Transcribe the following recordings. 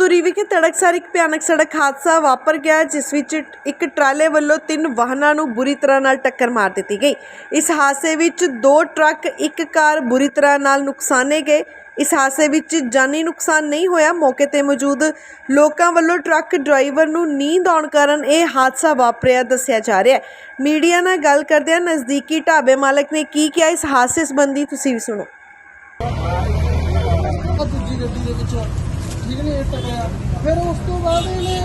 ਧੂਰੀ ਵਿਖੇ ਤੜਕਸਾਰ ਇੱਕ ਭਿਆਨਕ ਸੜਕ ਹਾਦਸਾ ਵਾਪਰ ਗਿਆ, ਜਿਸ ਵਿੱਚ ਇੱਕ ਟਰਾਲੇ ਵੱਲੋਂ ਤਿੰਨ ਵਾਹਨਾਂ ਨੂੰ ਬੁਰੀ ਤਰ੍ਹਾਂ ਨਾਲ ਟੱਕਰ ਮਾਰ ਦਿੱਤੀ ਗਈ। ਇਸ ਹਾਦਸੇ ਵਿੱਚ ਦੋ ਟਰੱਕ, ਇੱਕ ਕਾਰ ਬੁਰੀ ਤਰ੍ਹਾਂ ਨਾਲ ਨੁਕਸਾਨੇ ਗਏ। ਇਸ ਹਾਦਸੇ ਵਿੱਚ ਜਾਨੀ ਨੁਕਸਾਨ ਨਹੀਂ ਹੋਇਆ। ਮੌਕੇ ਤੇ ਮੌਜੂਦ ਲੋਕਾਂ ਵੱਲੋਂ ਟਰੱਕ ਡਰਾਈਵਰ ਨੂੰ ਨੀਂਦ ਆਉਣ ਕਾਰਨ ਇਹ ਹਾਦਸਾ ਵਾਪਰਿਆ ਦੱਸਿਆ ਜਾ ਰਿਹਾ ਹੈ। ਮੀਡੀਆ ਨਾਲ ਗੱਲ ਕਰਦਿਆਂ ਨਜ਼ਦੀਕੀ ਢਾਬੇ ਮਾਲਕ ਨੇ ਕੀ ਕਿਹਾ, ਇਸ ਹਾਦਸੇ ਸੰਬੰਧੀ ਤੁਸੀਂ ਵੀ ਸੁਣੋ। ਦੂਜੀ ਗੱਡੀ ਦੇ ਵਿੱਚ ਠੀਕ ਨਹੀਂ ਇਹ ਟਕਿਆ ਫਿਰ ਉਸ ਤੋਂ ਬਾਅਦ ਇਹਨੇ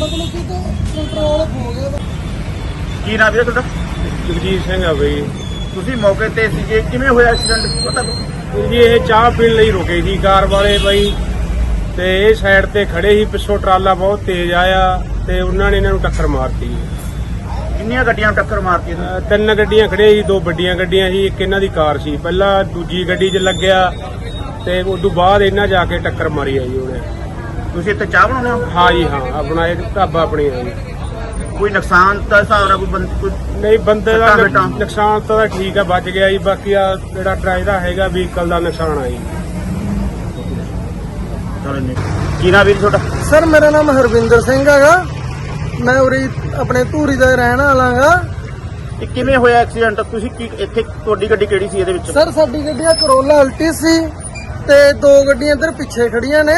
ਮਤਲਬ ਕਿ ਤੋਂ ਕੰਟਰੋਲ ਹੋ ਗਿਆ। ਕੀ ਨਾਮ ਹੈ ਤੁਹਾਡਾ? ਜਗਜੀਤ ਸਿੰਘ ਆ ਬਈ। ਤੁਸੀਂ ਮੌਕੇ ਤੇ ਸੀਗੇ। ਕਿਵੇਂ ਹੋਇਆ ਐਕਸੀਡੈਂਟ ਪਤਾ ਕੁਛ? ਜੀ ਇਹ ਚਾਹ ਪੀਣ ਲਈ ਰੁਕੇ ਸੀ ਕਾਰ ਵਾਲੇ ਬਈ। ਤੇ ਇਹ ਸਾਈਡ ਤੇ ਖੜੇ ਸੀ ਪਿੱਛੋਂ ਟਰਾਲਾ ਬਹੁਤ ਤੇਜ਼ ਆਇਆ ਤੇ ਉਹਨਾਂ ਨੇ ਇਹਨਾਂ ਨੂੰ ਟੱਕਰ ਮਾਰਤੀ। ਕਿੰਨੀਆਂ ਗੱਡੀਆਂ ਨੂੰ ਟੱਕਰ ਮਾਰਤੀ ਇਹਨੇ? ਅਹ ਤਿੰਨ ਗੱਡੀਆਂ ਖੜੀਆਂ ਸੀ ਦੋ ਵੱਡੀਆਂ ਗੱਡੀਆਂ ਸੀ ਇੱਕ ਇਹਨਾਂ ਦੀ ਕਾਰ ਸੀ। ਪਹਿਲਾਂ ਦੂਜੀ ਗੱਡੀ 'ਚ ਲੱਗਿਆ ਤੇ ਉਸ ਤੋਂ ਬਾਅਦ ਇਹਨਾਂ ਜਾ ਕੇ ਟੱਕਰ ਮਾਰੀ ਆ ਜੀ ਉਹਨੇ। ਤੁਸੀਂ ਇੱਥੇ ਚਾਹ ਬਣਾਉਂਦੇ ਹੋ? ਹਾਂ ਜੀ ਹਾਂ ਆਪਣਾ ਇਹ ਢਾਬਾ ਆਪਣੀ ਜੀ। ਕੋਈ ਨੁਕਸਾਨ ਦਾ ਹਿਸਾਬ ਨਾਲ ਕੋਈ ਬੰਦ ਕੋਈ ਨਹੀਂ ਬੰਦੇ ਦਾ ਸੱਟਾਂ ਫੇਟਾਂ? ਨੁਕਸਾਨ ਤਾਂ ਠੀਕ ਆ ਬਚ ਗਿਆ ਜੀ ਬਾਕੀ ਆ ਜਿਹੜਾ ਡਰਾਈਵਰ ਦਾ ਹੈਗਾ ਵਹੀਕਲ ਦਾ ਨੁਕਸਾਨ ਆ ਜੀ। ਚਲੋ ਕੀ ਨਾਮ ਵੀਰ ਤੁਹਾਡਾ? ਸਰ ਮੇਰਾ ਨਾਮ ਹਰਵਿੰਦਰ ਸਿੰਘ ਹੈਗਾ। ਮੈਂ ਉਰੇ ਆਪਣੇ ਧੂਰੀ ਦਾ ਰਹਿਣ ਵਾਲਾ ਗਾ ਇਹ ਕਿਵੇਂ ਹੋਇਆ ਐਕਸੀਡੈਂਟ? ਤੁਸੀਂ ਕੀ ਇੱਥੇ ਤੁਹਾਡੀ ਗੱਡੀ ਕਿਹੜੀ ਸੀ ਇਹਦੇ ਵਿੱਚ? ਸਰ ਸਾਡੀ ਗੱਡੀ ਆ ਕਰੋਲਾ ਅਲਟੀ ਸੀ ਤੇ ਦੋ ਗੱਡੀਆਂ ਇੱਧਰ ਪਿੱਛੇ ਖੜੀਆਂ ਨੇ।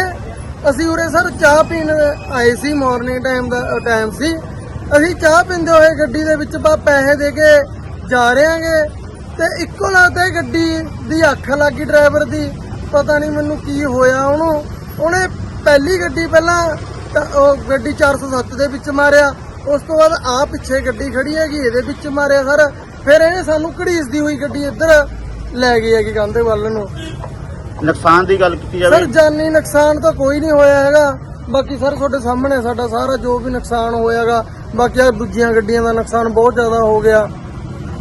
ਅਸੀਂ ਉਰੇ ਸਰ ਚਾਹ ਪੀਣ ਆਏ ਸੀ ਮਾਰਨਿੰਗ ਟਾਈਮ ਦਾ ਟਾਈਮ ਸੀ। ਅਸੀਂ ਚਾਹ ਪੀਂਦੇ ਹੋਏ ਗੱਡੀ ਦੇ ਵਿੱਚ ਬਾ ਪੈਸੇ ਦੇ ਕੇ ਜਾ ਰਹੇ ਹਾਂਗੇ ਤੇ ਇੱਕੋ ਲੱਗਦਾ ਗੱਡੀ ਦੀ ਅੱਖ ਲੱਗ ਗਈ ਡਰਾਈਵਰ ਦੀ। ਪਤਾ ਨਹੀਂ ਮੈਨੂੰ ਕੀ ਹੋਇਆ ਉਹਨੂੰ। ਉਹਨੇ ਪਹਿਲੀ ਗੱਡੀ ਪਹਿਲਾਂ ਤਾਂ ਉਹ ਗੱਡੀ 407 ਦੇ ਵਿੱਚ ਮਾਰਿਆ। ਉਸ ਤੋਂ ਬਾਅਦ ਆ ਪਿੱਛੇ ਗੱਡੀ ਖੜੀ ਹੈਗੀ, ਇਹਦੇ ਵਿੱਚ ਮਾਰਿਆ ਸਰ। ਫਿਰ ਇਹਨੇ ਸਾਨੂੰ ਘੜੀਸਦੀ ਹੋਈ ਗੱਡੀ ਇੱਧਰ ਲੈ ਗਈ ਹੈਗੀ ਕੰਧੇ ਵੱਲ ਨੂੰ। ਨੁਕਸਾਨ ਦੀ ਗੱਲ ਕੀਤੀ ਸਰ ਜਾਵੇ ਜਾਨੀ ਨੁਕਸਾਨ ਤਾਂ ਕੋਈ ਨਹੀਂ ਹੋਇਆ ਹੈਗਾ। ਬਾਕੀ ਸਰ ਤੁਹਾਡੇ ਸਾਹਮਣੇ ਸਾਡਾ ਸਾਰਾ ਜੋ ਵੀ ਨੁਕਸਾਨ ਹੋਇਆਗਾ ਬਾਕੀ ਆ ਦੂਜੀਆਂ ਗੱਡੀਆਂ ਦਾ ਨੁਕਸਾਨ ਬਹੁਤ ਜ਼ਿਆਦਾ ਹੋ ਗਿਆ।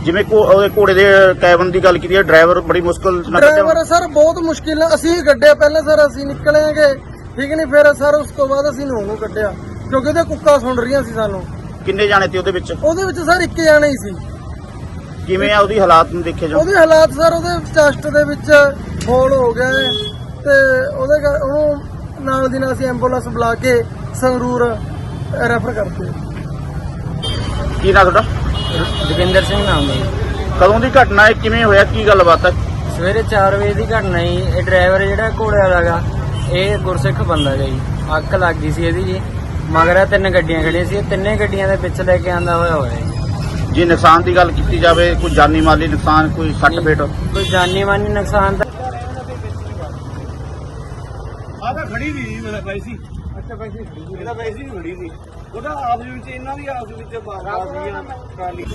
ਜਿਵੇਂ ਕੋ ਉਹਦੇ ਘੋੜੇ ਦੇ ਕੈਬਨ ਦੀ ਗੱਲ ਕੀਤੀ ਹੈ ਡਰਾਈਵਰ ਬੜੀ ਮੁਸ਼ਕਲ ਨਾਲ ਡਰਾਈਵਰ ਸਰ ਬਹੁਤ ਮੁਸ਼ਕਿਲ ਨਾਲ ਅਸੀਂ ਗੱਡੇ ਪਹਿਲਾਂ ਸਰ ਅਸੀਂ ਨਿਕਲਾਂਗੇ ਠੀਕ ਨਹੀਂ ਫਿਰ ਸਰ ਉਸ ਤੋਂ ਬਾਅਦ ਅਸੀਂ ਨੂੰ ਨੂੰ ਕੱਢਿਆ। ਕਿਉਂਕਿ ਉਹਦੇ ਕੁੱਕਾ ਸੁਣ ਰਹੀਆਂ ਸੀ ਸਾਨੂੰ। ਕਿੰਨੇ ਜਾਣੇ ਤੇ ਉਹਦੇ ਵਿੱਚ? ਉਹਦੇ ਵਿੱਚ ਸਰ ਇੱਕ ਜਾਣਾ ਹੀ ਸੀ। ਕਿਵੇਂ ਆ ਉਹਦੀ ਹਾਲਾਤ ਨੂੰ ਦੇਖਿਆ ਜਾਓ ਉਹਦੇ ਹਾਲਾਤ ਸਰ ਉਹਦੇ ਚੈਸਟ ਦੇ ਵਿੱਚ ਹੋਲ ਹੋ ਗਿਆ ਹੈ ਤੇ ਉਹਦੇ ਕਰ- ਉਹਨੂੰ ਨਾਲ ਦੀ ਨਾਲ ਅਸੀਂ ਐਂਬੂਲੈਂਸ ਬੁਲਾ ਕੇ ਸੰਗਰੂਰ ਰੈਫਰ ਕਰਤੇ ਕੀ ਨਾਮ ਤੁਹਾਡਾ? ਜੋਗਿੰਦਰ ਸਿੰਘ ਨਾਮ ਹੈ ਜੀ। ਕਦੋਂ ਦੀ ਘਟਨਾ ਹੈ? ਕਿਵੇਂ ਹੋਇਆ? ਕੀ ਗੱਲਬਾਤ ਹੈ? ਸਵੇਰੇ 4 ਵਜੇ ਦੀ ਘਟਨਾ ਜੀ। ਇਹ ਡਰਾਈਵਰ ਜਿਹੜਾ ਘੋੜੇ ਵਾਲਾ ਗਾ ਇਹ ਗੁਰਸਿੱਖ ਬੰਦਾ ਗਾ ਜੀ। ਅੱਗ ਲੱਗ ਗਈ ਸੀ ਇਹਦੀ ਜੀ। ਮਗਰ ਇਹ ਤਿੰਨ ਗੱਡੀਆਂ ਖੜੀਆਂ ਸੀ। ਇਹ ਤਿੰਨੇ ਗੱਡੀਆਂ ਦੇ ਵਿੱਚ ਲੈ ਕੇ ਆਂਦਾ ਹੋਇਆ ਹੋਇਆ ਜੀ। ਜੇ ਨੁਕਸਾਨ ਦੀ ਗੱਲ ਕੀਤੀ ਜਾਵੇ ਕੋਈ ਜਾਨੀ ਮਾਲੀ ਨੁਕਸਾਨ ਕੋਈ ਸੱਟ ਫੇਟ? ਕੋਈ ਜਾਨੀ ਮਾਨੀ ਨੁਕਸਾਨ ਤਾਂ ਖੜੀ ਵੀ ਨਹੀਂ ਮੇਰਾ ਪੈਸੀ ਅੱਛਾ ਪੈਸੀ ਇਹਦਾ ਪੈਸੀ ਖੜੀ ਸੀ ਉਹਦਾ ਆਪਸ ਵਿੱਚ ਇਹਨਾਂ ਦੀ ਆਪਸ ਵਿੱਚ ਬਾਤਾਂ ਕਾਲੀ।